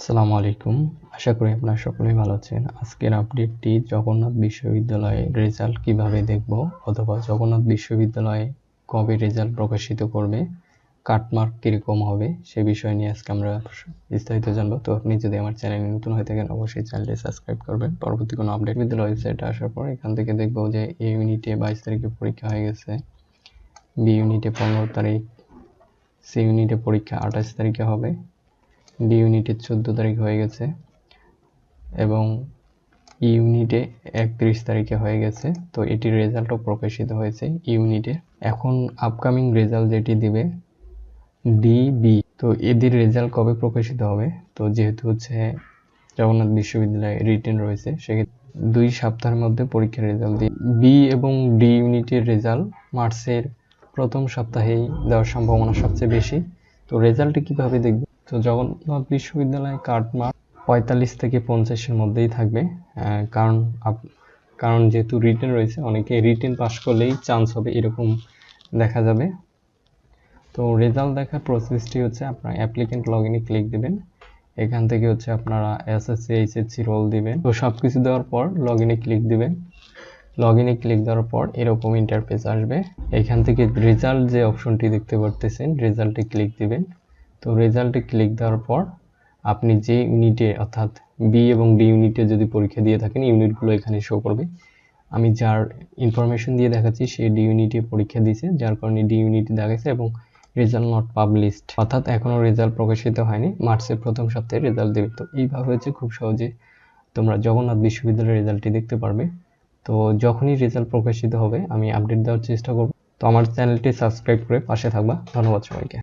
আসসালামু আলাইকুম। আশা করি আপনারা সকলেই ভালো আছেন। আজকের আপডেটটি জগন্নাথ বিশ্ববিদ্যালয়ের রেজাল্ট কীভাবে দেখব অথবা জগন্নাথ বিশ্ববিদ্যালয়ে কবে রেজাল্ট প্রকাশিত করবে কাটমার্ক কীরকম হবে, সে বিষয় নিয়ে আজকে আমরা বিস্তারিত জানব। তো আপনি যদি আমার চ্যানেলে নতুন হয়ে থাকেন, অবশ্যই চ্যানেলটি সাবস্ক্রাইব করবেন। পরবর্তী কোনো আপডেট বিদ্যালয় ওয়েবসাইটে আসার পর এখান থেকে দেখব যে এ ইউনিটে বাইশ তারিখে পরীক্ষা হয়ে গেছে বি ইউনিটে পনেরো তারিখ সি ইউনিটে পরীক্ষা আঠাশ তারিখে হবে ডি চোদ্দ তারিখ হয়ে গেছে এবং ইউনিটে একত্রিশ তারিখে হয়ে গেছে। তো এটির রেজাল্টও প্রকাশিত হয়েছে ইউনিটে। এখন আপকামিং রেজাল্ট যেটি দিবে ডি বি। তো এদের রেজাল্ট কবে প্রকাশিত হবে? তো যেহেতু হচ্ছে জগন্নাথ বিশ্ববিদ্যালয়ে রিটেন রয়েছে, সেক্ষেত্রে দুই সপ্তাহের মধ্যে পরীক্ষার রেজাল্ট দিয়ে বি এবং ডি ইউনিটের রেজাল্ট মার্চের প্রথম সপ্তাহেই দেওয়ার সম্ভাবনা সবচেয়ে বেশি। তো রেজাল্টটি কীভাবে দেখবে? তো জগন্নাথ বিশ্ববিদ্যালয়ে কাটমার্ক পঁয়তাল্লিশ থেকে পঞ্চাশের মধ্যেই থাকবে কারণ কারণ যেহেতু রিটেন রয়েছে, অনেকে রিটেন পাস করলেই চান্স হবে এরকম দেখা যাবে। তো রেজাল্ট দেখার প্রসেসটি হচ্ছে আপনার অ্যাপ্লিকেন্ট লগ ইনে ক্লিক দেবেন, এখান থেকে হচ্ছে আপনারা এসএসসি এইচএসসি রোল দিবেন। তো সব কিছু দেওয়ার পর লগ ইনে ক্লিক দিবেন। লগ ইনে ক্লিক দেওয়ার পর এরকম ইন্টারফেস আসবে। এখান থেকে রেজাল্ট যে অপশনটি দেখতে পারতেছেন রেজাল্টে ক্লিক দিবেন। তো রেজাল্টে ক্লিক দেওয়ার পর আপনি যে ইউনিটে অর্থাৎ বি এবং ডি ইউনিটে যদি পরীক্ষা দিয়ে থাকেন ইউনিটগুলো এখানে শো করবে। আমি যার ইনফরমেশন দিয়ে দেখাচ্ছি, সে ডি ইউনিটে পরীক্ষা দিয়েছে, যার কারণে ডি ইউনিটে দেখাচ্ছে এবং রেজাল্ট নট পাবলিশড অর্থাৎ এখনও রেজাল্ট প্রকাশিত হয়নি, মার্চের প্রথম সপ্তাহে রেজাল্ট দেবে। তো এইভাবে হচ্ছে খুব সহজে তোমরা জগন্নাথ বিশ্ববিদ্যালয়ের রেজাল্টটি দেখতে পারবে। তো যখনই রেজাল্ট প্রকাশিত হবে, আমি আপডেট দেওয়ার চেষ্টা করব। তো আমার চ্যানেলটি সাবস্ক্রাইব করে পাশে থাকবা। ধন্যবাদ সবাইকে।